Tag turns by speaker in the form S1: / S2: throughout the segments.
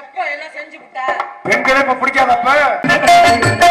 S1: எப்போ எல்லாம் செஞ்சு விட்டா?
S2: பெண்களே இப்ப பிடிக்காதப்ப.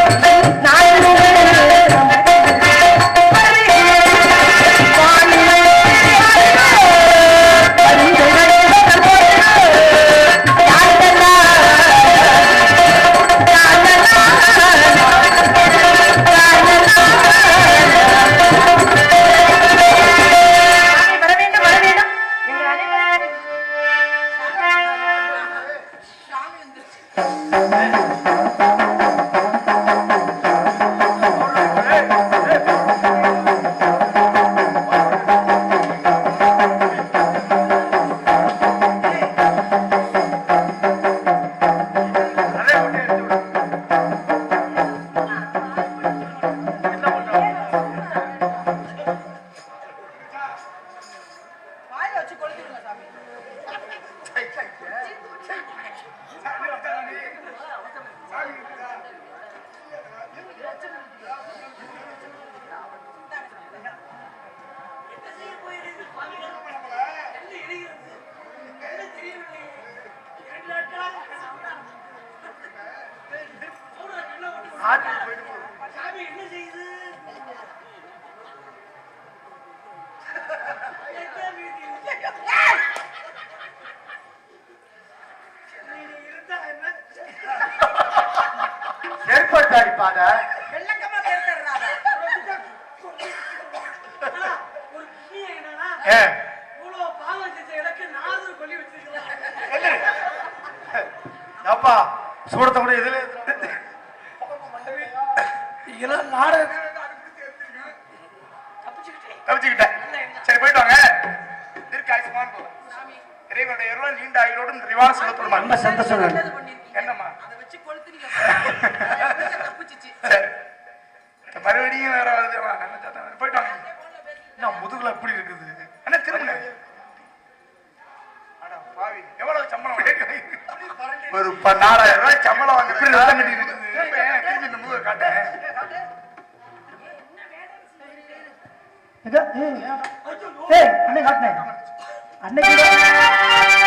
S3: ஒரு புண்ணியம் என்னன்னா இவ்வளவு பாவம் செஞ்ச எனக்கு நாரதர் கொல்லி வச்சிருக்கலாம்
S2: அப்பா சூடத்தை கூட இதுல இதெல்லாம் நாடக தப்பிச்சுக்கிட்டேன். சரி போயிட்டு வாங்க. போதும் இறைவனுடைய நீண்ட ஆயுளோடு இந்த ரொம்ப சந்தோஷம் என்னம்மா?
S1: அதை வச்சு
S2: சரி. மறுபடியும் வேற வருது வா, நல்ல சத்தம். போயிட்டு வாங்க என்ன முதுகுல எப்படி இருக்குது? என்ன திரும்ப எவ்வளவு சம்பளம்? ஒரு நாலாயிரம் ரூபாய் சம்பளம் வாங்க எப்படி ரத்தம் கட்டி இருக்குது? திரும்ப ஏன் திரும்பி இந்த முதுகை காட்டேன் பெண்களுக்கு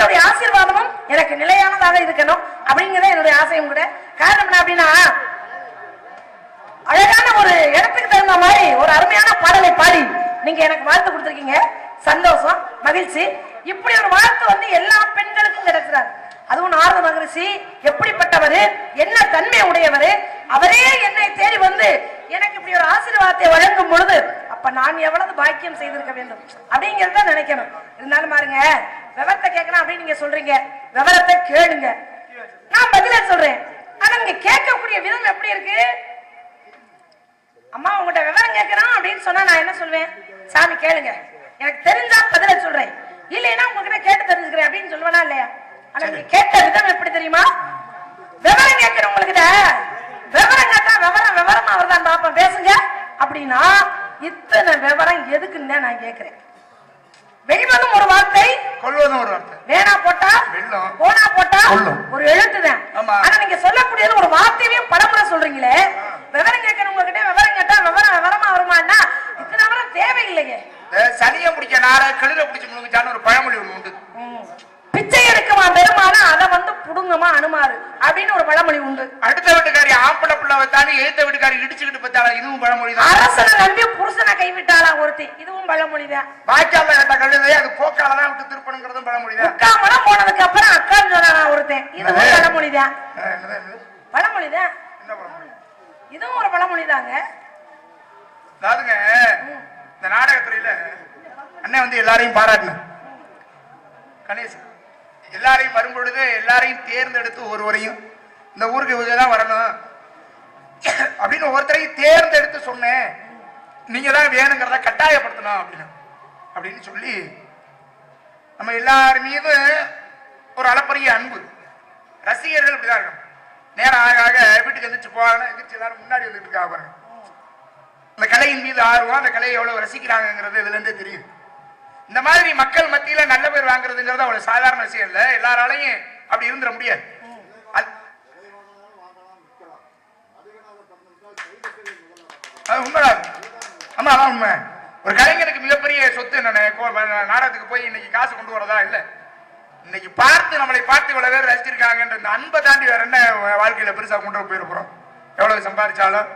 S1: உங்களுடைய ஆசீர்வாதமும் எனக்கு நிலையானதாக இருக்கணும் அப்படிங்கறத என்னுடைய ஆசையும் கூட காரணம் என்ன அப்படின்னா அழகான ஒரு இடத்துக்கு தகுந்த மாதிரி ஒரு அருமையான பாடலை பாடி நீங்க எனக்கு வாழ்த்து கொடுத்துருக்கீங்க. சந்தோஷம் மகிழ்ச்சி. இப்படி ஒரு வாழ்த்து வந்து எல்லா பெண்களுக்கும் கிடைக்கிறார் அதுவும் நாரத மகரிஷி எப்படிப்பட்டவர் என்ன தன்மை உடையவர் அவரே என்னை தேடி வந்து எனக்கு இப்படி ஒரு ஆசீர்வாதத்தை வழங்கும் பொழுது அப்ப நான் எவ்வளவு பாக்கியம் செய்திருக்க வேண்டும்? அப்படிங்கறத நினைக்கணும். இருந்தாலும் பாருங்க விவரத்தை கேட்கணும் அப்படின்னு நீங்க சொல்றீங்க. விவரத்தை கேளுங்க. நான் பதில சொல்றேன். ஆனா நீங்க கேட்கக்கூடிய விதம் எப்படி இருக்கு? அம்மா உங்ககிட்ட விவரம் கேட்கறான் அப்படின்னு சொன்னா நான் என்ன சொல்வேன்? சாமி கேளுங்க. எனக்கு தெரிஞ்சா பதில சொல்றேன். இல்லைன்னா உங்ககிட்ட கேட்டு தெரிஞ்சுக்கிறேன் அப்படின்னு சொல்லுவேனா இல்லையா? ஆனா நீங்க கேட்ட விதம் எப்படி தெரியுமா? விவரம் கேட்கிறவங்ககிட்ட விவரம் கேட்டா விவரம் விவரமா அவர்தான் பாப்பேன் பேசுங்க. அப்படின்னா இத்தனை விவரம் எதுக்குன்னு தான் நான் கேட்கிறேன். வெளிவதும் ஒரு வார்த்தை
S2: கொள்வதும் ஒரு வார்த்தை
S1: வேணா போட்டா
S2: வெல்லம்.
S1: போனா போட்டா. ஒரு எழுத்துதான்
S2: ஆமா.
S1: ஆனா நீங்க சொல்லக்கூடியது ஒரு வார்த்தையையும் பலமுறை சொல்றீங்களே விவரம் கேட்கறவங்க கிட்ட விவரம் கேட்டா விவரம் விவரமா வருமானா இத்தனை விவரம் தேவையில்லையே
S2: இந்த சனியை பிடிக்க நார கழுத பிடிச்சு முழுங்குச்சான்னு ஒரு பழமொழி ஒண்ணு உண்டு.
S1: பிச்சை எடுக்குமா பெருமான? அதை வந்து புடுங்கமா அனுமாறு. அப்படின்னு ஒரு பழமொழி உண்டு.
S2: அடுத்த வீட்டுக்காரி ஆம்பளை பிள்ளை வச்சாலும் எழுத்த வீட்டுக்காரி இடிச்சுக்கிட்டு பார்த்தாலும் இதுவும் பழமொழி தான்.
S1: அரசனை நம்பி புருஷனை கைவிட்டாளா ஒருத்தி? இதுவும் பழமொழிதான்
S2: வாய்க்கால கட்ட கழுதை அது போக்கால தான் விட்டு திருப்பணுங்கிறதும் பழமொழி தான்.
S1: முக்காமலம் போனதுக்கு அப்புறம் அக்கான்னு சொன்னா ஒருத்தன். இதுவும்
S2: என்னது? என்னது?
S1: பழமொழிதான்
S2: என்ன பழமொழி?
S1: இதுவும் ஒரு பழமொழிதாங்க
S2: அதாவதுங்க இந்த நாடகத்துறையில அண்ணன் வந்து எல்லாரையும் பாராட்டினார் கணேசன். எல்லாரையும் வரும்பொழுது எல்லாரையும் தேர்ந்தெடுத்து ஒருவரையும் இந்த ஊருக்கு இவங்க தான் வரணும். அப்படின்னு ஒருத்தரையும் தேர்ந்தெடுத்து சொன்னேன். நீங்க தான் வேணுங்கிறத கட்டாயப்படுத்தணும் அப்படின்னு. அப்படின்னு சொல்லி நம்ம எல்லார் மீதும் ஒரு அளப்பரிய அன்பு. ரசிகர்கள் இப்படிதான் இருக்கும் நேரம் ஆக ஆக வீட்டுக்கு எந்திரிச்சு போவாங்கன்னா எந்திரிச்சு எல்லாரும் முன்னாடி வந்துட்டு இருக்காங்க பாருங்க. அந்த கலையின் மீது ஆர்வம் அந்த கலையை எவ்வளவு ரசிக்கிறாங்கிறது இதுல இருந்தே தெரியும். இந்த மாதிரி மக்கள் மத்தியில நல்ல பேர் வாங்குறதுங்கிறது அவ்வளவு சாதாரண விஷயம் இல்ல. எல்லாராலையும் அப்படி இருந்துட முடியாது. அது- உண்மைதான் ஆமா அதான் உண்மை. ஒரு கலைஞனுக்கு மிகப்பெரிய சொத்து என்னன்னு? கோ- நாடகத்துக்கு போய் இன்னைக்கு காசு கொண்டு வரதா இல்ல? இன்னைக்கு பார்த்து நம்மளை பார்த்து இவ்வளவு பேர் ரசிச்சிருக்காங்கன்ற இந்த அன்பை தாண்டி வேற என்ன வாழ்க்கையில பெருசா கொண்டு போயிருக்கிறோம் எவ்வளவு சம்பாதிச்சாலும்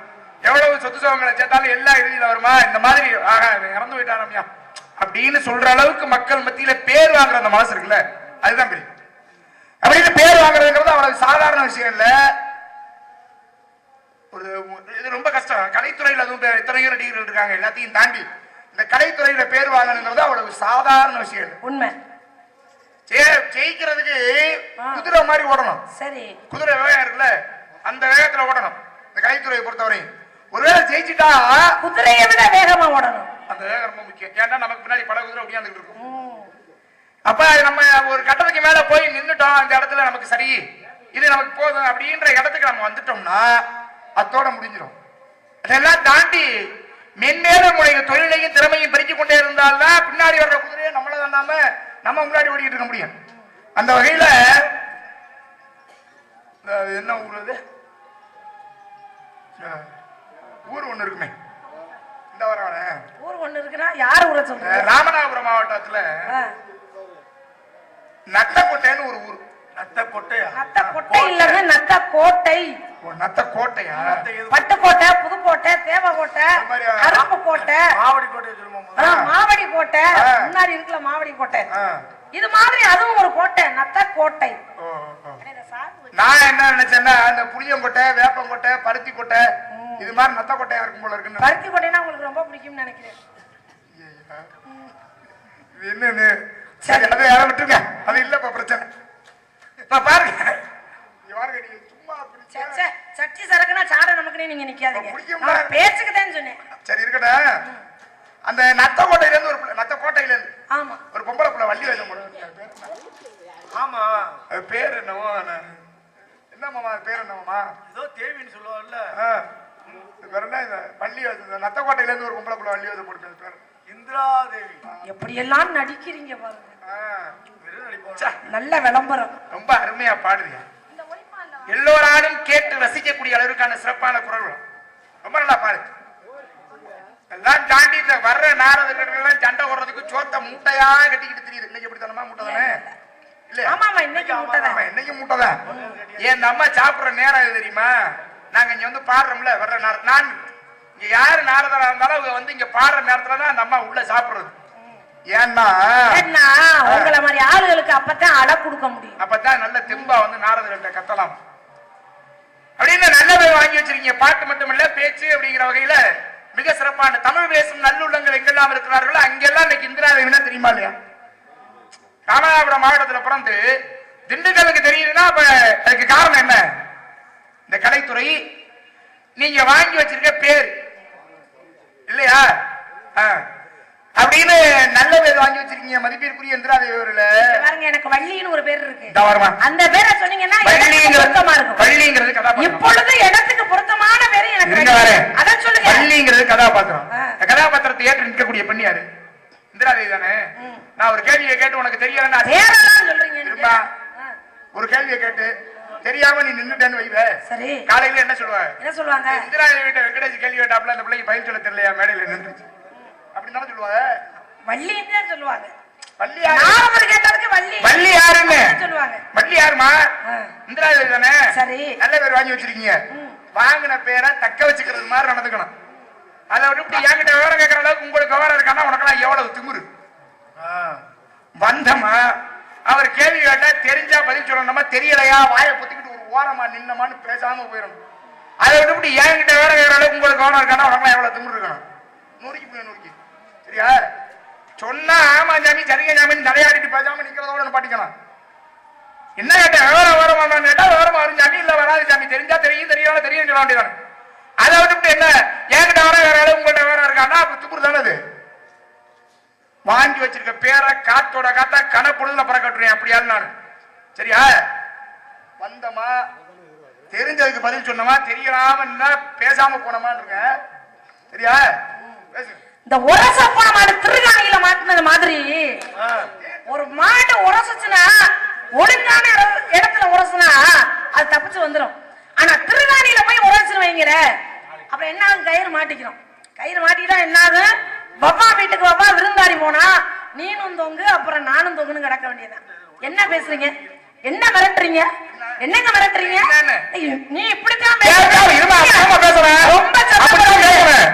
S2: எவ்வளவு சொத்து சோகங்களை சேர்த்தாலும் எல்லா இறுதியில வருமா? இந்த மாதிரி ஆகா இறந்து போயிட்டாரம்யா அப்படின்னு சொல்ற அளவுக்கு மக்கள் மத்தியில பேர் வாங்குற அந்த மனசு இருக்குல்ல? அதுதான் பெரிய. அப்படின்னு பேர் வாங்குறதுங்கிறது அவ்வளவு சாதாரண விஷயம் இல்ல. ஒரு இது ரொம்ப கஷ்டம். கலைத்துறையில் அதுவும் எத்தனையோ நடிகர்கள் இருக்காங்க எல்லாத்தையும் தாண்டி. இந்த கலைத்துறையில பேர் வாங்கணுங்கிறது அவ்வளவு சாதாரண விஷயம் இல்லை.
S1: உண்மை.
S2: ஜெய- ஜெயிக்கிறதுக்கு குதிரை மாதிரி ஓடணும்.
S1: சரி.
S2: குதிரை வேகம் இருக்குல்ல? அந்த வேகத்துல ஓடணும். இந்த கலைத்துறையை பொறுத்தவரையும். ஒருவேளை ஜெயிச்சுட்டா
S1: குதிரையை விட வேகமா ஓடணும்.
S2: அந்த வேகம் ரொம்ப முக்கியம். ஏன்னா நமக்கு பின்னாடி பல குதிரை ஒடியாந்துட்டு இருக்கும். அப்ப நம்ம ஒரு கட்டத்துக்கு மேல போய் நின்னுட்டோம் அந்த இடத்துல நமக்கு சரி இது நமக்கு போதும் அப்படின்ற இடத்துக்கு நம்ம வந்துட்டோம்னா அத்தோட முடிஞ்சிடும் அதெல்லாம் தாண்டி மென்மேலும் உடைய தொழிலையும் திறமையும் பெருக்கிக் கொண்டே இருந்தால்தான் பின்னாடி வர்ற குதிரையை நம்மள தாண்டாம நம்ம முன்னாடி ஓடிட்டு இருக்க முடியும். அந்த வகையில என்ன ஊர் அது? ஊர் ஒண்ணு இருக்குமே. இந்த வரவன
S1: ஊர் ஒண்ணு இருக்குன்னா யார் ஊரை சொல்றது?
S2: ராமநாதபுரம் மாவட்டத்துல. நத்தக்கோட்டைன்னு ஒரு ஊர். நத்தக்கோட்டையா?
S1: நத்த கொட்டை இல்லங்க நத்த கோட்டை
S2: ஓ, நத்தக்கோட்டையா?
S1: பட்டுக்கோட்டை புதுக்கோட்டை தேவக்கோட்டை? அருப்பு கோட்டை
S2: மாவடி
S1: ஆ, மாவடி கோட்டை. முன்னாடி இருக்குல்ல மாவடி கோட்டை. இது மாதிரி அதுவும் ஒரு கோட்டை நத்த கோட்டை.
S2: நான் என்ன நினைச்சேன்னா அந்த புளியங்கொட்டை வேப்பங்கொட்டை பருத்தி கொட்டை இது மாதிரி நத்த கொட்டையா இருக்கும் போல இருக்குன்னு
S1: பருத்தி கோட்டைனா உங்களுக்கு ரொம்ப பிடிக்கும்னு நினைக்கிறேன்.
S2: என்னன்னு? சரி அதை அதை விட்டுருங்க. அது இல்ல இப்ப பிரச்சனை. இப்ப பாருங்க. பாருங்க நீங்க சும்மா
S1: சட்டி சரக்குனா சாட நமக்குனே நீங்க நிக்காதீங்க.
S2: பிடிக்கும்ல?
S1: நான் பேச்சுக்கு தான் சொன்னேன்.
S2: சரி இருக்கட்டும். அந்த நத்தக்கோட்டையில இருந்து ஒரு பிள்ளை- நத்தக்கோட்டையில இருந்து
S1: ஆமா.
S2: ஒரு பொம்பளை பிள்ளை வள்ளி வேஷம் போடுறது ஆமா. அது பேர் என்னவோ நான் என்ன மாமா அது பேர் என்னமாமா
S4: ஏதோ தேவின்னு.
S2: இது பேர் என்ன? இந்த வள்ளி இந்த நத்தக்கோட்டையில இருந்து ஒரு பொம்பளை பிள்ளை வள்ளி வேஷம் போட்டு பேர்.
S4: இந்திரா தேவி
S1: எப்படி எல்லாம் நடிக்கிறீங்க பாருங்க. நல்ல விளம்பரம்.
S2: ரொம்ப அருமையா பாடுறியா? எல்லோராலும் கேட்டு ரசிக்கக்கூடிய அளவிற்கான சிறப்பான குரல் வளம். ரொம்ப நல்லா பாடு. எல்லாம் தாண்டி இந்த வர்ற நாரதர்கள் எல்லாம் சண்டை போடுறதுக்கு சோத்த மூட்டையா கட்டிக்கிட்டு தெரியுது. இன்னைக்கு எப்படி தானமா மூட்டை தானே.
S1: இன்னைக்கு முட்டை
S2: தான். இந்த அம்மா சாப்பிடுற நேரம் இது தெரியுமா? நாங்க இங்க வந்து பாடுறோம்ல வர்ற நேரம் நான் இங்க யாரு நாரதரா இருந்தாலும் அவங்க வந்து இங்க பாடுற நேரத்துல தான் அந்த அம்மா உள்ள சாப்பிடுறது. ஏன்னா
S1: உங்களை மாதிரி ஆளுகளுக்கு அப்பதான் அடை கொடுக்க முடியும்.
S2: அப்பதான் நல்ல தெம்பா வந்து நாரதர்கள்ட்ட கத்தலாம். அப்படின்னு நல்ல வாங்கி வச்சிருக்கீங்க. பாட்டு மட்டுமல்ல பேச்சு அப்படிங்கிற வகையில மிக சிறப்பான தமிழ் பேசும் நல்லுள்ளங்கள் எங்கெல்லாம் இருக்கிறார்களோ அங்கெல்லாம் இன்னைக்கு இந்திரா தேவினா தெரியுமா இல்லையா? ராமநாதபுரம் மாவட்டத்துல பிறந்து திண்டுக்கலுக்கு தெரியுதுன்னா அப்ப அதுக்கு காரணம் என்ன? இந்த கலைத்துறை நீங்க வாங்கி வச்சிருக்க பேர். இல்லையா. அப்படின்னு நல்ல பேர் வாங்கி வச்சிருக்கீங்க மதிப்பிற்குரிய இந்திராதேவியர்ல
S1: பாருங்க எனக்கு வள்ளின்னு ஒரு பேர் இருக்கு. அந்த பேரை சொன்னீங்கன்னா
S2: வள்ளிங்கிறது கதாபாத்திரம்
S1: இப்பொழுது இடத்துக்கு பொருத்தமான பேரு எனக்கு
S2: இருங்க
S1: வள்ளி.
S2: வரேன்.
S1: அதான் சொல்லுங்க
S2: வள்ளிங்கிறது கதாபாத்திரம். கதாபாத்திரத்தை ஏற்று நிற்கக்கூடிய பெண் யாரு? இந்திராதேவி தானே? நான் ஒரு கேள்வியை கேட்டு உனக்கு.
S1: ஆ,
S2: ஒரு கேள்வியை கேட்டு தெரியாம நீ நின்னுட்டேன்னு வைவே.
S1: சரி.
S2: காலையில என்ன சொல்லுவ?
S1: என்ன சொல்லுவாங்க?
S2: இந்திராதேவி கிட்ட வெங்கடேஷ் கேள்வி கேட்டாப்புல அந்த பிள்ளைக்கு பயிர் சொல்ல தெரியலையா? மேடையில நின்றுச்சு. அப்படின்னு தானே சொல்லுவாங்க
S1: வள்ளின்னு தான் சொல்லுவாங்க?
S2: வள்ளி
S1: வள்ளி.
S2: வள்ளி யாருன்னு?
S1: சொல்லுவாங்க.
S2: வள்ளி யாருமா. இந்திராதேவி தானே?
S1: சரி.
S2: நல்ல பேர் வாங்கி வச்சிருக்கீங்க. வாங்கின பேரை தக்க வச்சுக்கிறது மாதிரி நடந்துக்கணும். அதை விட்டு என்கிட்ட விவரம் கேட்கற அளவுக்கு உங்களுக்கு விவரம் இருக்கான்னா உனக்கெல்லாம் எவ்வளவு திமிரு. வந்தமா அவர் கேள்வி கேட்டா தெரிஞ்சா பதில் சொல்லணுமா தெரியலையா? வாயை பொத்திக்கிட்டு ஒரு ஓரமா நின்னமான்னு பேசாம போயிடும் அதை விட்டு இப்படி என்கிட்ட விவரம் கேட்கற அளவுக்கு உங்களுக்கு கவனம் இருக்கான்னா உனக்கெல்லாம் எவ்வளவு திமிரு இருக்கணும்? நூறுக்கு போய் நூறுக்கு. சரியா? சொன்னா ஆமா சாமி சரிங்க சாமி தலையாடிட்டு பேசாம நிக்கிறதோட பாட்டிக்கலாம். என்ன கேட்ட விவரம் விவரமா கேட்டா விவரமா வரும் சாமி இல்ல வராது சாமி தெரிஞ்சா தெரியும் தெரியல தெரியும் சொல்ல வேண்டியதானே அதை விட்டு என்ன? என்கிட்ட வர வேற அளவு உங்கள்கிட்ட வேற இருக்கான்னா அப்ப துப்புரு தானே அது? வாங்கி வச்சிருக்க பேரை காத்தோட காத்தா கணப்பொழுதுல பறக்கட்டுறேன் அப்படியாலும் நான். சரியா? வந்தமா தெரிஞ்சதுக்கு பதில் சொன்னமா தெரியலாம பேசாம போனமான்னு இருக்கேன். சரியா? பேசு.
S1: இந்த உரச போன மாடு திருகாணியில மாட்டினது மாதிரி. ஒரு மாடு உரசுச்சுன்னா ஒழுங்கான இட- இடத்துல உரசுனா அது தப்பிச்சு வந்துரும். ஆனா திருகாணியில போய் உரசுன்னு வைங்கிற அப்புறம் என்ன ஆகும் கயிறு மாட்டிக்கிறோம். கயிறு மாட்டிக்கிட்டா என்ன ஆகும் வவ்வா வீட்டுக்கு வவ்வா விருந்தாடி போனா நீனும் தொங்கு அப்புறம் நானும் தொங்குன்னு கிடக்க வேண்டியதுதான். என்ன பேசுறீங்க? என்ன மிரட்டுறீங்க? என்னங்க மிரட்டுறீங்க? நீ இப்படித்தான். ரொம்ப சத்தம்
S2: அப்படிதான்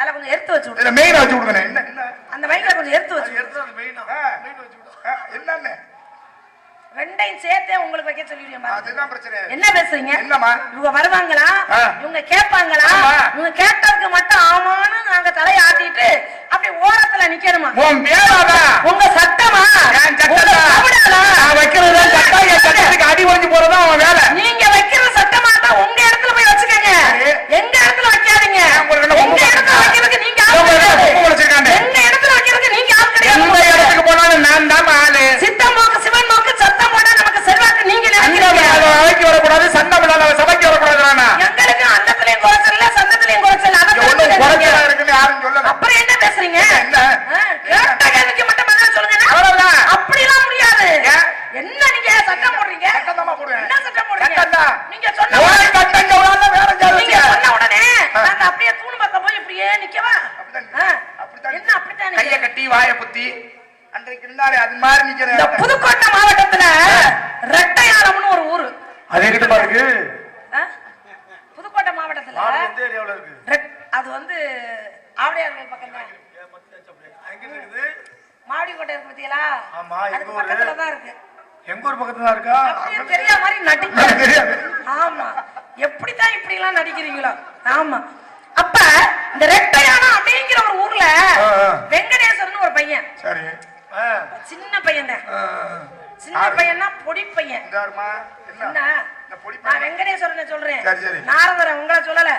S1: அதுல கொஞ்சம் எடுத்து வச்சு விடுங்க.
S2: இதுல மெயின் வச்சு விடுங்க என்ன என்ன?
S1: அந்த மைக்ல கொஞ்சம் எடுத்து வச்சு.
S4: எடுத்து அந்த மெயினா
S2: ஆ.
S4: மெயின் வச்சு விடு.
S2: ஆ, என்னன்னு
S1: ரெண்டையும் சேர்த்தே உங்களுக்கு வைக்க.
S2: அதுதான் பிரச்சனை?
S1: என்ன பேசுறீங்க? இவங்க வருவாங்களா. இவங்க கேட்பாங்களா. இவங்க கேட்டதுக்கு மட்டும் ஆமான்னு நாங்க தலையை ஆட்டிட்டு அப்படி ஓரத்துல நிக்கணுமா?
S2: உன்
S1: உங்க சட்டமா?
S2: வைக்கிறது சட்டம். என் சட்டத்துக்கு அடி போறதுதான் அவன் வேலை.
S1: நீங்க வைக்கிற சட்டமா தான் உங்க இடத்துல போய் வச்சுக்கங்க. எங்க இடத்துல வைக்காதீங்க. உங்க
S2: பொம்பளை
S1: இடத்துல
S2: இருக்கா?
S1: வைக்கிறதுக்கு நீங்க ஆள்
S2: உங்களுக்கு என்ன
S1: கிடையாது.
S2: பொம்பளை வச்சிருக்காங்க?
S1: எங்க இடத்துல வைக்கிறதுக்கு நீங்க ஆள்
S2: எந்த
S1: கிடையாது
S2: இடத்துக்கு போனாலும் நான் தான் ஆளு
S1: சித்தம் நோக்கு சிவன் நோக்கு சத்தம் போட்டா நமக்கு செல்வாக்கு நீங்க
S2: அண்ணன்
S1: நினைக்கிறீங்க
S2: அவைக்கு வரக்கூடாது சண்டை இல்லாத சபைக்கு வரக்கூடாது வேணா
S1: எங்களுக்கு அந்தத்திலையும் குறைச்சல் இல்ல சந்தத்திலையும் குறைச்சல் அதை
S2: இங்க ஒண்ணும்
S1: தெரிஞ்சுக்கங்க.
S2: குறைச்சலா இருக்குன்னு யாரும் சொல்லல
S1: அப்புறம் என்ன பேசுறீங்க
S2: என்ன?
S1: ஆ, கேட்ட கேள்விக்கு மட்டும் பதில் சொல்லுங்க
S2: அவ்வளவுதான்.
S1: அப்படிலாம் முடியாது
S2: ஏன்?
S1: என்ன நீங்க சட்டம் போடுறீங்க
S2: சட்டம்தாம்மா போடுவேன்.
S1: என்ன சட்டம் போடுறீங்க
S2: சட்டம்தான்.
S1: நீங்க சொன்ன
S2: ஒரு
S1: உடனே-
S2: கட்டம் எவ்வளவு வேற
S1: நீங்க
S2: ஜாதி
S1: சொன்ன உடனே
S2: ஆ.
S1: நாங்க அப்படியே தூண் பக்கம் போய் இப்படியே நிக்கவா
S2: அப்படித்தான்
S1: ஆ.
S2: அப்படித்தான்
S1: என்ன அப்படித்தான்
S2: கைய
S1: நிக்க?
S2: கட்டி வாய புத்தி அன்றைக்கு இருந்தாரு அது மாதிரி
S1: இந்த
S2: நிக்கிறேன்
S1: புதுக்கோட்டை மாவட்டத்துல ரெட்டையாளம்னு ஒரு ஊரு
S2: அது எங்கிட்ட இருக்கு
S1: ஆ? புதுக்கோட்டை மாவட்டத்துல
S4: மாடு எந்த ஏரியாவுல இருக்கு
S1: ரெட்- அது வந்து ஆவடையார்கள் பக்கம் தான்
S4: எங்க இருக்குது
S1: மாவடி கோட்டை இருக்கு பாத்தீங்களா
S4: ஆமா,
S1: அதுக்கு
S4: எங்க ஊரு?
S1: பக்கத்துல தான் இருக்கு
S4: எங்க ஊர் பக்கத்துல தான் இருக்கா
S1: தெரியாத மாதிரி
S2: எனக்கு
S1: நடிக்க
S2: தெரியாது.
S1: ஆமா. எப்படித்தான் இப்படி எல்லாம் நடிக்கிறீங்களோ. ஆமா. அப்ப இந்த ரெட்டையானம் அப்படிங்கிற ஒரு ஊர்ல. வெங்கடேஸ்வரன் ஒரு பையன்.
S2: சரி.
S1: சின்ன பையன் தான் சின்ன பையன்னா பொடி பையன்.
S2: என்ன?
S1: நான். வெங்கடேஸ்வரனை சொல்றேன். நாரதரை உங்களை சொல்லல.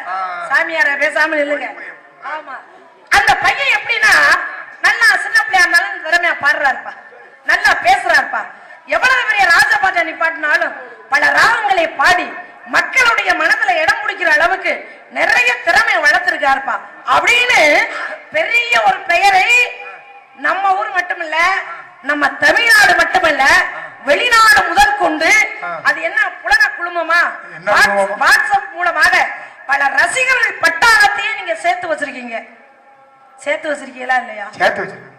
S1: சாமியார பேசாம இல்லைங்க. ஆமா. அந்த பையன் எப்படின்னா நல்லா சின்ன பிள்ளையா இருந்தாலும் திறமையா பாடுறாருப்பா. நல்லா பேசுறாருப்பா. எவ்வளவு பெரிய ராஜபாட்டை நிப்பாட்டினாலும் பல ராகங்களை பாடி மக்களுடைய மனதுல இடம் பிடிக்கிற அளவுக்கு நிறைய திறமை வளர்த்திருக்காருப்பா. அப்படின்னு பெரிய ஒரு பெயரை நம்ம ஊர் மட்டுமில்ல நம்ம தமிழ்நாடு மட்டுமல்ல வெளிநாடு முதல் கொண்டு அது என்ன புலன குழுமமா? வாட்ஸ்அப் மூலமாக பல ரசிகர்கள் பட்டாளத்தையும் நீங்க சேர்த்து வச்சிருக்கீங்க. சேர்த்து வச்சிருக்கீங்களா இல்லையா?
S2: சேர்த்து வச்சிருக்கேன்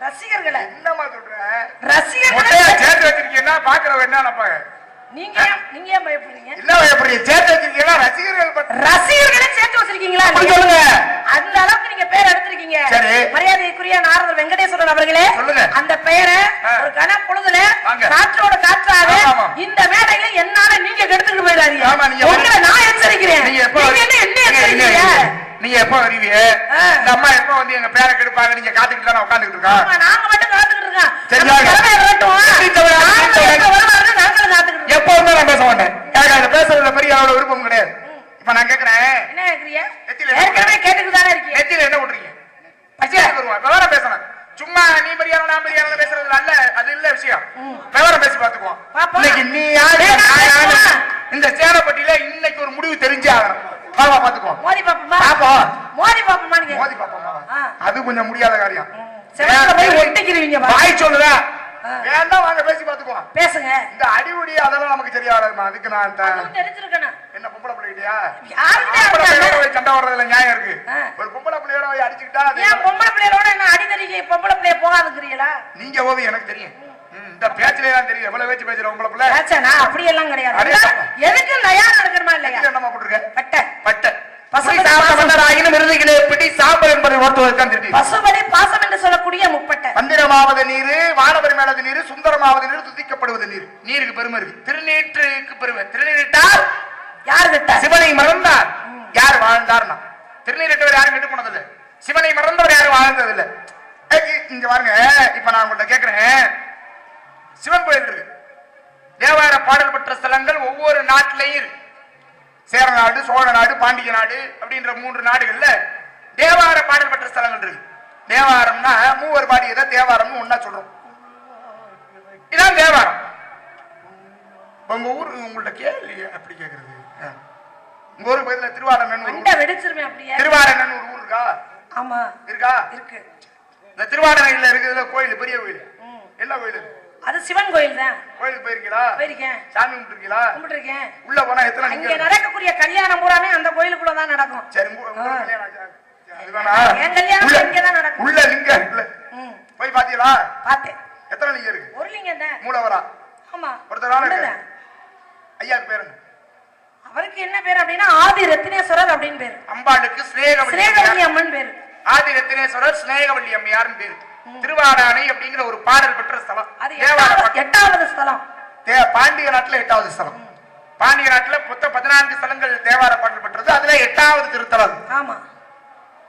S1: ரசிகர்களை.
S2: என்னம்மா சொல்ற?
S1: ரசிகர்களை சேர்த்து-
S2: வச்சிருக்கீங்கன்னா பாக்குறவங்க என்ன நினைப்பாங்க?
S1: நீங்க நீங்க ஏன் பயப்படுறீங்க?
S2: என்ன பயப்படுறீங்க? சேர்த்து வச்சிருக்கீங்கன்னா ரசிகர்கள்
S1: ரசிகர்களை சேர்த்து வச்சிருக்கீங்களா?
S2: சொல்லுங்க.
S1: அந்த அளவுக்கு நீங்க பேர் எடுத்திருக்கீங்க.
S2: சரி.
S1: மரியாதைக்குரிய நாரதர் வெங்கடேஸ்வரன் அவர்களே
S2: சொல்லுங்க.
S1: அந்த பெயரை. ஒரு கன பொழுதுல. காற்றோட காற்றாக. இந்த மேடையில என்னால நீங்க கெடுத்துட்டு போயிடாதீங்க. உங்களை நான் எச்சரிக்கிறேன்.
S2: நீங்க
S1: என்ன எச்சரிக்கிறீங்க?
S2: நீங்க- எப்ப வருவீங்க
S1: ஆ.
S2: இந்த அம்மா எப்ப வந்து எங்க பேரை கெடுப்பாங்க? நீங்க காத்துக்கிட்டு தானே உட்காந்துக்கிட்டு இருக்கோம்
S1: நாங்க மட்டும் காத்துக்கிட்டு இருக்கோம். எப்ப.
S2: எப்பவுமே நான் பேச மாட்டேன். எனக்கு அதை பேசுறதுல பெரிய அவ்வளவு விருப்பம் கிடையாது. இப்ப நான் கேக்குறேன்.
S1: என்ன கேக்குறீங்க? ஏற்கனவே கேட்டுட்டு தானே இருக்கீங்க.
S2: நெத்தியில என்ன விட்டுறீங்க பச்சையாக்கு வருவான் விவரம் பேசணும் சும்மா நீ பெரியாரா நான் பெரியாரா பேசுறது அல்ல அது இல்ல விஷயம். விவரம் பேசி பாத்துக்குவோம். இன்னைக்கு நீ யாரு. இந்த சேனப்பட்டியில இன்னைக்கு ஒரு முடிவு தெரிஞ்சே ஆகணும். பாப்பா பாத்துக்குவோம்
S1: மோதி பாப்போமா?
S2: பாப்போம்
S1: மோதி பாப்போமா நீங்க?
S2: மோதி பாப்போமா. அது கொஞ்சம் முடியாத காரியம். வாய் சொல்லுதா
S1: ஆ.
S2: வேண்டாம் வாங்க பேசி பாத்துக்குவோம்
S1: பேசுங்க
S2: இந்த அடிவுடி அதெல்லாம் நமக்கு சரியா வராதுமா அதுக்கு நான்
S1: தெரிஞ்சிருக்கணும்.
S2: என்ன பொம்பளை பிள்ளைகிட்டயா? பிள்ளையோட சண்டை வர்றதுல நியாயம் இருக்கு. ஒரு பொம்பளை பிள்ளையோட அடிச்சுக்கிட்டா
S1: பொம்பளை பிள்ளைகளோட என்ன அடிதடிக்கு பொம்பளை பிள்ளைய போகாதுங்கிறீங்களா?
S2: நீங்க ஓவி எனக்கு தெரியும் இந்த பேச்சிலே தான் தெரியும் எவ்வளவு பேச்சு பேசுற பொம்பளை பிள்ளை?
S1: ஏச்சா, நான் கிடையாது.
S2: அடே
S1: எல்லாம் எதுக்கும் தயாரா இருக்கணுமா இல்லையா?
S2: நெத்தியில என்னமா போட்டிருக்க?
S1: பட்டை.
S2: பட்டை.
S1: பசுபதி.
S2: சாப்பிட்ட மிருதுகளே பிடி சாம்பல் என்பதை ஓட்டுவதற்கான் திருட்டி
S1: பசுபதி பாசம் என்று சொல்லக்கூடிய முப்பட்டை.
S2: மந்திரமாவது நீரு வானவர் மேலது நீரு சுந்தரமாவது நீரு துதிக்கப்படுவது நீர். நீருக்கு பெருமை இருக்கு திருநீற்றுக்கு பெருமை. திருநீரிட்டால்
S1: யாரு கிட்ட
S2: சிவனை மறந்தார். யார் வாழ்ந்தார்னா? திருநீரிட்டவர் யாரும் கெட்டு போனதில்லை. சிவனை மறந்தவர் யாரும் வாழ்ந்ததில்லை. இங்க பாருங்க. இப்ப நான் உங்கள்ட்ட கேக்குறேன். சிவன் கோயில் இருக்கு தேவார பாடல் பெற்ற ஸ்தலங்கள் ஒவ்வொரு நாட்டிலையும் சேர நாடு சோழ நாடு பாண்டிய நாடு அப்படின்ற மூன்று நாடுகள்ல தேவார பாடல் பெற்ற ஸ்தலங்கள் இருக்கு தேவாரம்னா மூவர் பாடியதை தேவாரம்னு ஒன்னா சொல்றோம். இதான் தேவாரம். உங்க ஊர் உங்கள்ட்ட கேள்வி அப்படி கேக்குறது. உங்க ஊருக்கு பக்கத்துல
S1: அப்படியே.
S2: திருவாரண்ணன் ஒரு ஊர் இருக்கா?
S1: ஆமா.
S2: இருக்கா?
S1: இருக்கு.
S2: இந்த திருவாரணையில இருக்கிறதுல கோயில் பெரிய கோயில்.
S1: ம்.
S2: என்ன கோயில் அது?
S1: சிவன் கோயில் தான்.
S2: கோயிலுக்கு போயிருக்கீங்களா?
S1: போயிருக்கேன்.
S2: சாமி கும்பிட்டுருக்கீங்களா?
S1: கும்பிட்டுருக்கேன்.
S2: உள்ள போனா எத்தனை லிங்கம்
S1: நடக்கக்கூடிய கல்யாணம் பூராமே அந்த கோயிலுக்குள்ள தான் நடக்கும்.
S2: சரி?
S1: என் கல்யாணம் இங்கதான் நடக்கும்.
S2: உள்ள லிங்கம்
S1: ம்.
S2: போய் பாத்தீங்களா?
S1: பார்த்தேன்.
S2: எத்தனை லிங்கம் இருக்கு?
S1: ஒரு லிங்கம் தான்.
S2: மூலவரா?
S1: ஆமா. உண்டுதான்.
S2: ஐயாக்கு பேருங்க
S1: அவருக்கு என்ன பேர் அப்படின்னா ஆதி ரத்தினேஸ்வரர் அப்படின்னு பேரு.
S2: அம்பாளுக்கு ஸ்நேகவல்லி.
S1: அம்மன் பேரு.
S2: ஆதி ரத்தினேஸ்வரர் ஸ்நேகவல்லி அம்மையார்னு பேரு. திருவாடானை அப்படிங்கிற ஒரு பாடல் பெற்ற ஸ்தலம்.
S1: எட்டாவது ஸ்தலம்.
S2: பாண்டிய நாட்டுல எட்டாவது ஸ்தலம். பாண்டிய நாட்டுல மொத்தம் பதினான்கு ஸ்தலங்கள் தேவார பாடல் பெற்றது. அதுல எட்டாவது திருத்தலம்.
S1: ஆமா.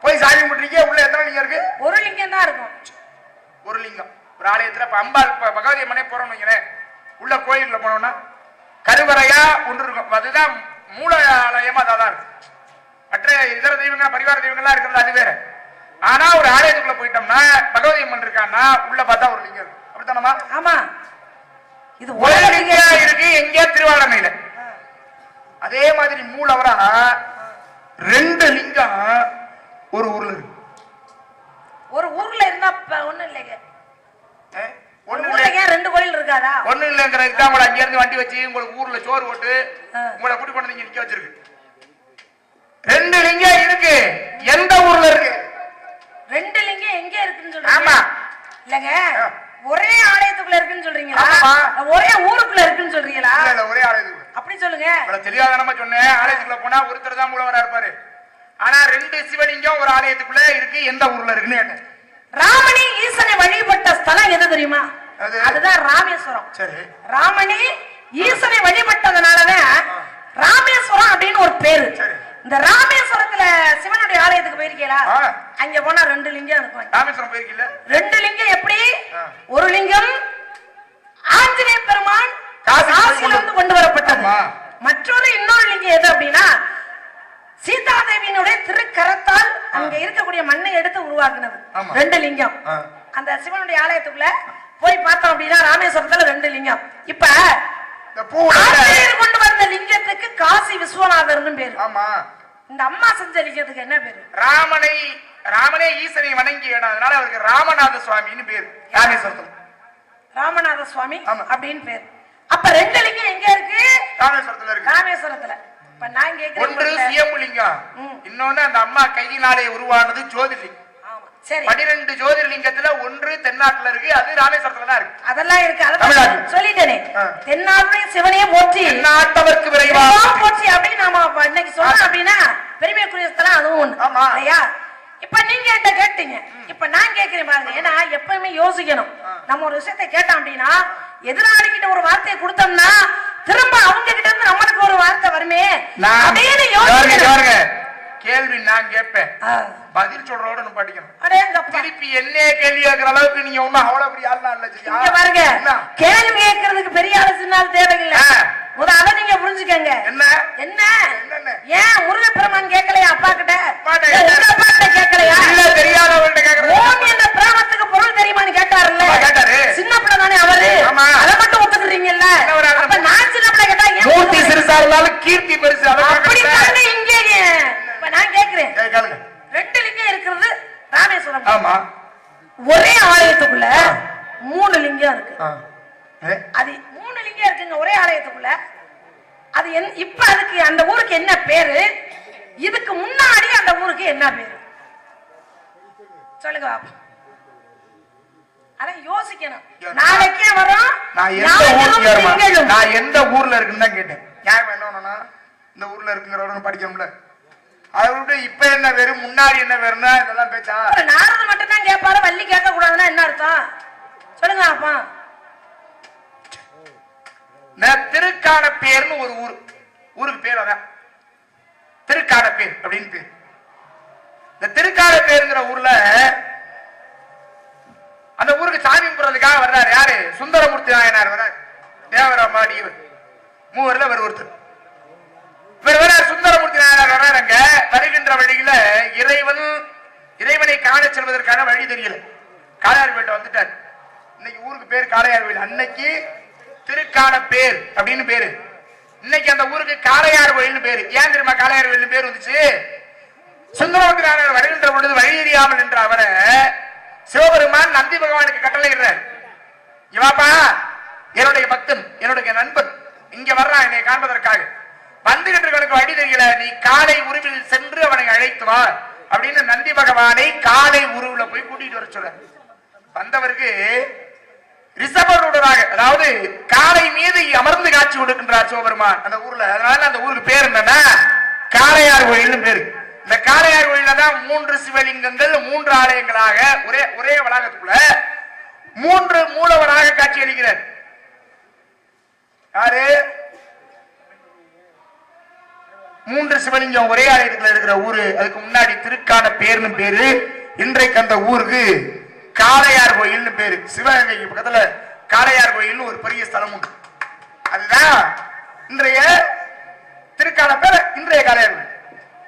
S2: போய் சாமி கும்பிட்டுருக்கீங்க? உள்ள எத்தனை லிங்கம் இருக்கு?
S1: ஒரு லிங்கம் தான் இருக்கும்.
S2: ஒரு லிங்கம். ஒரு ஆலயத்துல இப்ப அம்பாள் பகவதி அம்மனே போறோம்னு வைங்களேன். உள்ள கோயில்ல போனோம்னா கருவறையா ஒன்று இருக்கும். அதுதான் மூல ஆலயமா அதான் இருக்கும் மற்ற இதர தெய்வங்கள் பரிவார தெய்வங்கள்லாம் இருக்கிறது அது வேற. ஆனா ஒரு ஆலயத்துக்குள்ள போயிட்டோம்னா பகவதி அம்மன் இருக்கான்னா உள்ள பார்த்தா ஒரு லிங்கம் அப்படித்தானமா
S1: ஆமா. இது
S2: ஒரு லிங்கம். இருக்கு எங்கேயா திருவாரணையில அதே மாதிரி மூலவரா ரெண்டு லிங்கம் ஒரு ஊர்ல இருக்கு.
S1: ஒரு ஊர்ல இருந்தா ஒண்ணும் இல்லைங்க. ரெண்டு கோயில் இருக்காதா?
S2: ஒண்ணு இல்லைங்கிறதுக்கு தான் உங்களை அங்க இருந்து வண்டி வச்சு உங்களுக்கு ஊர்ல சோறு போட்டு. உங்களை கூட்டி கொண்டு நிக்க வச்சிருக்கு. ரெண்டு லிங்கம் இருக்கு. எந்த ஊர்ல இருக்கு?
S1: ரெண்டு லிங்கம் எங்க இருக்குன்னு சொல்றீங்க. இல்லங்க. ஒரே ஆலயத்துக்குள்ள இருக்குன்னு சொல்றீங்களா. ஒரே ஊருக்குள்ள இருக்குன்னு சொல்றீங்களா?
S2: இல்ல ஒரே ஆலயத்துக்கு
S1: அப்படி சொல்லுங்க.
S2: இவ்வளவு தெளிவாதானமா சொன்னேன் ஆலயத்துக்குள்ள போனா ஒருத்தர் தான் மூலவரா இருப்பாரு. ஆனா ரெண்டு சிவலிங்கம் ஒரு ஆலயத்துக்குள்ள இருக்கு. எந்த ஊர்ல இருக்குன்னு கேட்டேன்.
S1: ராமணி ஈசனை வழிபட்ட ஸ்தலம் எது தெரியுமா?
S2: அது?
S1: அதுதான் ராமேஸ்வரம்.
S2: சரி.
S1: ராமணி ஈசனை வழிபட்டதுனாலதான் ராமேஸ்வரம் அப்படின்னு ஒரு பேரு.
S2: சரி.
S1: இந்த ராமேஸ்வரத்துல சிவனுடைய ஆலயத்துக்கு போயிருக்கீங்களா. அங்க போனா ரெண்டு லிங்கம் இருக்கும்.
S2: ராமேஸ்வரம் போயிருக்கீல்ல?
S1: ரெண்டு லிங்கம் எப்படி. ஒரு லிங்கம் ஆஞ்சநேய பெருமான் காசில இருந்து கொண்டு வரப்பட்டது. மற்றொரு இன்னொரு லிங்கம் எது அப்படின்னா சீதாதேவியினுடைய திருக்கரத்தால் அங்க இருக்கக்கூடிய மண்ணை எடுத்து உருவாக்குனது. ரெண்டு லிங்கம். அந்த சிவனுடைய ஆலயத்துக்குள்ள போய் பார்த்தோம் அப்படின்னா ராமேஸ்வரத்துல ரெண்டு லிங்கம். இப்ப கொண்டு வந்த லிங்கத்துக்கு காசி விஸ்வநாதர்னு பேரு.
S2: ஆமா.
S1: இந்த அம்மா செஞ்ச லிங்கத்துக்கு என்ன பேரு?
S2: ராமனை ராமனே ஈசனை வணங்கி அதனால அவருக்கு ராமநாத சுவாமின்னு பேரு. ராமேஸ்வரத்துல.
S1: ராமநாத சுவாமி. அப்படின்னு பேரு. அப்ப ரெண்டு லிங்கம் எங்க இருக்கு?
S2: ராமேஸ்வரத்துல இருக்கு.
S1: ராமேஸ்வரத்துல. இப்ப நான்
S2: ஒன்று
S1: கேக்குறேன்
S2: சியம்புலிங்கம்.
S1: ம்.
S2: இன்னொன்னு அந்த அம்மா கையினாலே உருவானது
S1: சரி
S2: பனிரெண்டு ஜோதிர்லிங்கத்துல ஒன்று தென்னாட்டுல இருக்கு அது ராமேஸ்வரத்துல தான் இருக்கு.
S1: அதெல்லாம் இருக்கு.
S2: தமிழ்நாட்டுல.
S1: சொல்லிட்டேனே.
S2: ஆ.
S1: தென்னாடுடைய சிவனையே போற்றி.
S2: தென்னாட்டவர்க்கு விரைவா.
S1: எல்லாம் போற்றி அப்படின்னு நாம இன்னைக்கு சொன்னோம் அப்படின்னா பெருமைக்குரிய ஸ்தலம் அதுவும் ஒண்ணு.
S2: ஆமா.
S1: இல்லையா? இப்ப நீங்க என்கிட்ட கேட்டீங்க. இப்ப நான் கேட்கிறேன் பாருங்க. ஏன்னா எப்பவுமே யோசிக்கணும். நம்ம ஒரு விஷயத்தை கேட்டோம் அப்படின்னா எதிராளி கிட்ட ஒரு வார்த்தையை கொடுத்தோம்னா திரும்ப அவங்க கிட்ட இருந்து நம்மளுக்கு ஒரு வார்த்தை வருமே. அப்படின்னு யோசிக்கணும்.
S2: பாருங்க. கேள்வி நான் கேட்பேன். பதில் சொல்றோட நம்ம படிக்கணும். திருப்பி என்னைய கேள்வி கேட்கிற அளவுக்கு நீங்க ஒண்ணும் அவ்வளவு பெரிய ஆள்லாம் இல்ல
S1: பாருங்க.
S2: என்ன?
S1: கேள்வி கேட்கறதுக்கு பெரிய அரசுனால தேவையில்லை.
S2: ஆ.
S1: முத அதை நீங்க புரிஞ்சுக்கங்க.
S2: என்ன?
S1: என்ன? ஏன் முருகப்பெருமான் கேட்கலையா அப்பா கிட்ட அப்பா கிட்ட கேட்கலையா?
S2: இல்ல தெரியாதவங்கள்ட்ட கேக்குறது
S1: ஓம் என்ற பிராமத்துக்கு பொருள் தெரியுமான்னு கேட்டாருல்ல
S2: ஆமா, கேட்டாரு.
S1: சின்ன பிள்ளை தானே அவரு
S2: ஆமா.
S1: அதை மட்டும் ஒத்துக்கிறீங்கல்ல
S2: என்ன ஒரு ஆளு?
S1: அப்ப நான் சின்ன பிள்ளை கேட்டா ஏன்
S2: மூர்த்தி
S1: ஒத்துக்கிறீங்க?
S2: சிறுசா இருந்தாலும் கீர்த்தி பெருசு அதை
S1: அப்படி
S2: கேட்கறேன்.
S1: தானே இங்கே இப்ப நான் கேக்குறேன்
S2: ஏய், கேளுங்க
S1: ரெண்டு லிங்கம் இருக்கிறது ராமேஸ்வரம்
S2: ஆமா
S1: ஒரே ஆலயத்துக்குள்ள மூணு லிங்கம் இருக்கு
S2: ஆ. ஏ,
S1: அது மூணு லிங்கம் இருக்குங்க ஒரே ஆலயத்துக்குள்ள அது என் இப்ப அதுக்கு அந்த ஊருக்கு என்ன பேரு இதுக்கு முன்னாடி அந்த ஊருக்கு என்ன பேரு சொல்லுங்க பாப்போம். அதான் யோசிக்கணும் நாளைக்கே வரும்
S2: நான் எந்த
S1: ஞாயிறும்
S2: ஊருக்கு ஏறுமா?
S1: திங்களும்.
S2: நான் எந்த ஊர்ல இருக்குன்னு தான் கேட்டேன் நியாயம் என்ன ஒண்ணுன்னா, இந்த ஊர்ல இருக்குங்கிறவங்க படிக்கணும்ல அதை விட்டு இப்ப என்ன வேறு முன்னாடி என்ன வேறுனா இதெல்லாம் பேச்சா?
S1: ஒரு நாரது மட்டும் தான் கேட்பாரு வள்ளி கேட்க கூடாதுன்னா என்ன அர்த்தம்? சொல்லுங்க அப்பா.
S2: இந்த திருக்கானப்பேர்னு ஒரு ஊர். ஊருக்கு பேர் அதான் திருக்கானப்பேர் அப்படின்னு பேர். இந்த திருக்கானப்பேருங்கிற ஊர்ல அந்த ஊருக்கு சாமி கும்பிடுறதுக்காக வர்றாரு யாரு? சுந்தரமூர்த்தி நாயனார் வர்றாரு. தேவராமாடி இவர். மூவர்ல இவர் ஒருத்தர். இவர் சுந்தரமூர்த்தி நாயனார் வர்றாருங்க வருகின்ற வழியில இறைவன் இறைவனை காண செல்வதற்கான வழி தெரியல. காளையார்பேட்டை வந்துட்டார். இன்னைக்கு ஊருக்கு பேர் காளையார் காளையார்பேடு அன்னைக்கு திருக்கான பேர் அப்படின்னு பேரு. இன்னைக்கு அந்த ஊருக்கு காளையார் கோயில்னு பேரு. ஏன் தெரியுமா காளையார் கோயில்னு பேர் வந்துச்சு? சுந்தரமூர்த்தி வருகின்ற பொழுது வழி தெரியாமல் என்ற அவரை சிவபெருமான் நந்தி பகவானுக்கு கட்டளையிடுறார். இவாப்பா என்னுடைய பக்தன் என்னுடைய நண்பன் இங்க வர்றான் என்னை காண்பதற்காக. வந்துகிட்டு இருக்கவனுக்கு வழி தெரியல நீ காலை உருவில் சென்று அவனை அழைத்து வா அப்படின்னு நந்தி பகவானை காலை உருவுல போய் கூட்டிட்டு வர சொல்ற வந்தவருக்கு ரிஷபருடனாக அதாவது காலை மீது அமர்ந்து காட்சி கொடுக்கின்றார் சிவபெருமான் அந்த ஊர்ல. அதனால அந்த ஊருக்கு பேர் என்னன்னா காளையார் கோயில்னு பேரு. இந்த காளையார் கோயில தான் மூன்று சிவலிங்கங்கள் மூன்று ஆலயங்களாக ஒரே ஒரே வளாகத்துக்குள்ள மூன்று மூலவராக காட்சி அளிக்கிறார். யாரு? மூன்று சிவலிங்கம் ஒரே ஆலயத்துல இருக்கிற ஊரு அதுக்கு முன்னாடி திருக்கான பேர்னு பேரு. இன்றைக்கு அந்த ஊருக்கு காளையார் கோயில்னு பேரு. சிவகங்கைக்கு பக்கத்துல காளையார் கோயில்னு ஒரு பெரிய ஸ்தலம் உண்டு. அதுதான் இன்றைய திருக்கான பேர் இன்றைய காளையார்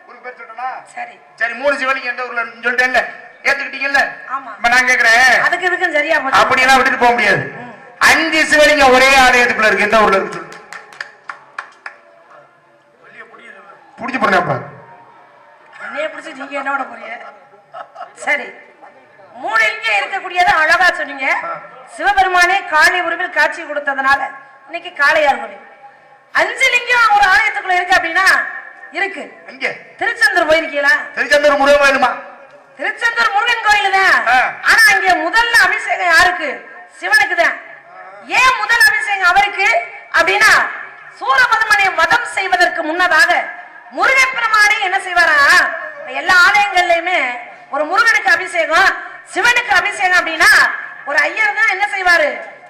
S2: ஒரு பேர் சொல்லணுமா
S1: சரி.
S2: சரி மூணு சிவலிங்கம் எந்த ஊர்ல சொல்லிட்டேன்ல. ஏத்துக்கிட்டீங்கல்ல?
S1: ஆமா.
S2: இப்ப நான் கேக்குறேன்.
S1: அதுக்கு இதுக்கும் சரியா போச்சு.
S2: அப்படியெல்லாம் விட்டுட்டு போக முடியாது. அஞ்சு சிவலிங்கம் ஒரே ஆலயத்துக்குள்ள இருக்கு. எந்த ஊர்ல இருக்கு புடிச்சு போடுங்கப்பா
S1: என்னைய பிடிச்சி நீங்க என்னோட போறீங்க? சரி. லிங்கம் இருக்கக்கூடியதை அழகா சொன்னீங்க. சிவபெருமானே காளி உருவில் காட்சி கொடுத்ததுனால இன்னைக்கு காளையார் கோவில் அஞ்சு லிங்கம் ஒரு ஆலயத்துக்குள்ள இருக்கு அப்படின்னா இருக்கு. திருச்செந்தூர் போயிருக்கீங்களா?
S2: திருச்செந்தூர் முருகன் கோயிலுமா?
S1: திருச்செந்தூர் முருகன் கோயில் தான். ஆனா இங்க முதல்ல அபிஷேகம் யாருக்கு? சிவனுக்கு தான். ஏன் முதல் அபிஷேகம் அவருக்கு? அப்படின்னா சூரபதமனை வதம் செய்வதற்கு முன்னதாக முருகப்பெருமானே என்ன செய்வாரா? எல்லா ஆலயங்கள்லயுமே ஒரு முருகனுக்கு அபிஷேகம் சிவனுக்கு அபிஷேகம் அப்படின்னா ஒரு ஐயர் தான் என்ன செய்வாரு?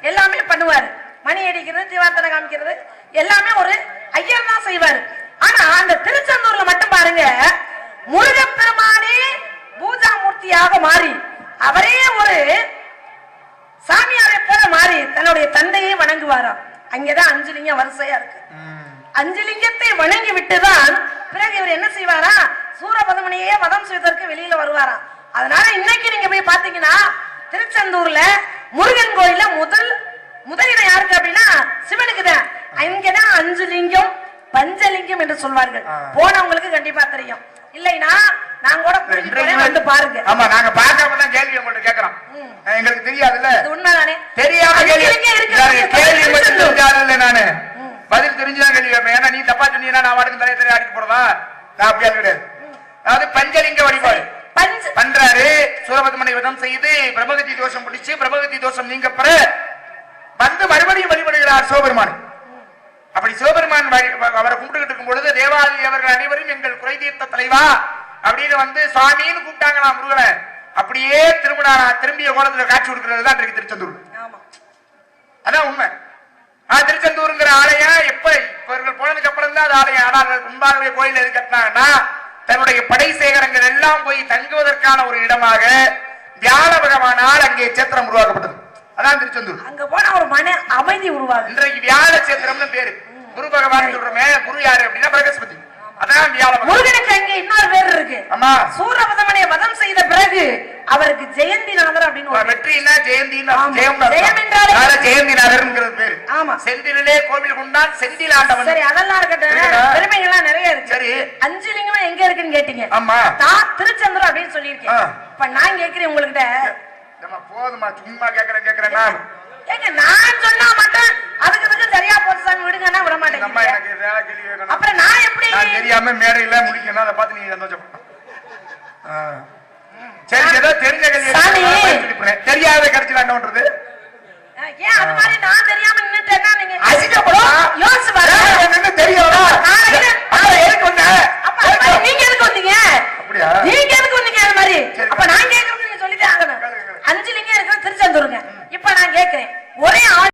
S1: எல்லாமே பண்ணுவாரு. மணி அடிக்கிறது தீவார்த்தனை காமிக்கிறது எல்லாமே ஒரு ஐயர் தான் செய்வாரு. ஆனா அந்த திருச்செந்தூர்ல மட்டும் பாருங்க முருகப்பெருமானே பூஜா மூர்த்தியாக மாறி அவரே ஒரு சாமியாரை போல மாறி தன்னுடைய தந்தையை வணங்குவாராம். அங்கேதான் அஞ்சலிங்க வரிசையா இருக்கு. அஞ்சு லிங்கத்தை வணங்கி விட்டுதான் பிறகு இவர் என்ன செய்வாரா? சூரபதமனையே வதம் செய்வதற்கு வெளியில வருவாராம் அதனால இன்னைக்கு நீங்க போய் பாத்தீங்கன்னா திருச்செந்தூர்ல முருகன் கோயில்ல முதல் முதலிடம் யாருக்கு அப்படின்னா சிவனுக்கு தான். அங்கதான் அஞ்சு லிங்கம் பஞ்சலிங்கம் என்று சொல்வார்கள். போனவங்களுக்கு கண்டிப்பா தெரியும். இல்லைன்னா நான் கூட வந்து பாருங்க.
S2: ஆமா நாங்க பார்க்காம தான் கேள்வி உங்கள்ட்ட கேக்குறோம் எங்களுக்கு தெரியாதுல்ல.
S1: உண்மைதானே?
S2: தெரியாம கேள்வி. கேள்வி மட்டும் நானு. பதில் தெரிஞ்சுதான் கேள்வி கேட்பேன். ஏன்னா நீ தப்பா சொன்னீங்கன்னா நான் வாட்டுக்கு தலையை தலையை ஆடிட்டு போறதா? நான் அப்படியா கிடையாது. அதாவது பஞ்சலிங்க வழிபாடு.
S1: பஞ்ச
S2: பண்றாரு. சூரபத்மனை விதம் செய்து பிரம்மகத்தி தோஷம் பிடிச்சு பிரம்மகத்தி தோஷம் நீங்க பெற வந்து மறுபடியும் வழிபடுகிறார் சிவபெருமான். அப்படி சிவபெருமான் அவரை கும்பிட்டுக்கிட்டு இருக்கும் பொழுது தேவாதி தேவர்கள் அனைவரும் எங்கள் குறை தீர்த்த தலைவா அப்படின்னு வந்து சுவாமின்னு கூப்பிட்டாங்களாம் முருகனை. அப்படியே திரும்பினா திரும்பிய கோலத்துல காட்சி கொடுக்கிறது தான் இன்றைக்கு திருச்செந்தூர். அதான் உண்மை. திருச்செந்தூருங்கிற ஆலயம் எப்ப இவர்கள் போனதுக்கு அப்புறம் தான் அது ஆலயம். ஆனால் முன்பாகவே கோயில் எது கட்டினாங்கன்னா தன்னுடைய படை சேகரங்கள் எல்லாம் போய் தங்குவதற்கான ஒரு இடமாக வியாழ பகவானால் அங்கே சேத்திரம் உருவாக்கப்பட்டது. அதான் திருச்செந்தூர்.
S1: அங்க போனா ஒரு மன அமைதி உருவாகும்
S2: இன்றைக்கு வியாழ சேத்திரம்னு பேரு. குரு பகவான் சொல்றோமே குரு யாரு அப்படின்னா பிரகஸ்பதி. அதான் வியாழ
S1: முருகனுக்கு அங்கே இன்னொரு பேர் இருக்கு.
S2: ஆமா.
S1: சூரபதமனை வதம் செய்த பிறகு அவருக்கு ஜெயந்திநாதர் அப்படின்னு ஒரு பேர்.
S2: வெற்றினா
S1: என்றாலே-
S2: அதனால ஜெயந்திநாதர்ங்கிறது பேரு.
S1: ஆமா.
S2: செந்திலே கோவில் கொண்டான் செந்தில் ஆண்டவன்.
S1: சரி அதெல்லாம் இருக்கட்டும்.
S2: இருக்குடா.
S1: பெருமைகள்லாம் நிறைய இருக்கு.
S2: சரி.
S1: அஞ்சு லிங்கம் எங்க இருக்குன்னு கேட்டீங்க.
S2: ஆமா.
S1: நான் திருச்செந்தூர் அப்படின்னு சொல்லியிருக்கேன். இப்ப நான் கேக்குறேன் உங்ககிட்ட
S2: நம்ம போதுமா சும்மா கேக்குறேன் கேக்குறேன் நான்.
S1: ஏங்க நான் சொன்னா மட்டும் அதுக்கு இதுக்கு சரியா போச்சு சாமி விடுங்கன்னா விட மாட்டேங்க அப்புறம் நான் எப்படி
S2: தெரியாம மேடையில முடிக்கணும். அதை பார்த்து நீங்க ஆ. சரி தெரிஞ்ச கேள்வி தெரியாத கிடைச்சல என்ன வந்த
S1: அப்ப நீங்க வந்தீங்க? நீங்க வந்தீங்க? அது மாதிரி? அப்ப நான் கேக்குறது நீங்க
S2: சொல்லிதான்
S1: ஆகணும். அஞ்சுலிங்க
S2: இருக்கிற இப்ப
S1: நான் கேக்குறேன் ஒரே ஆள்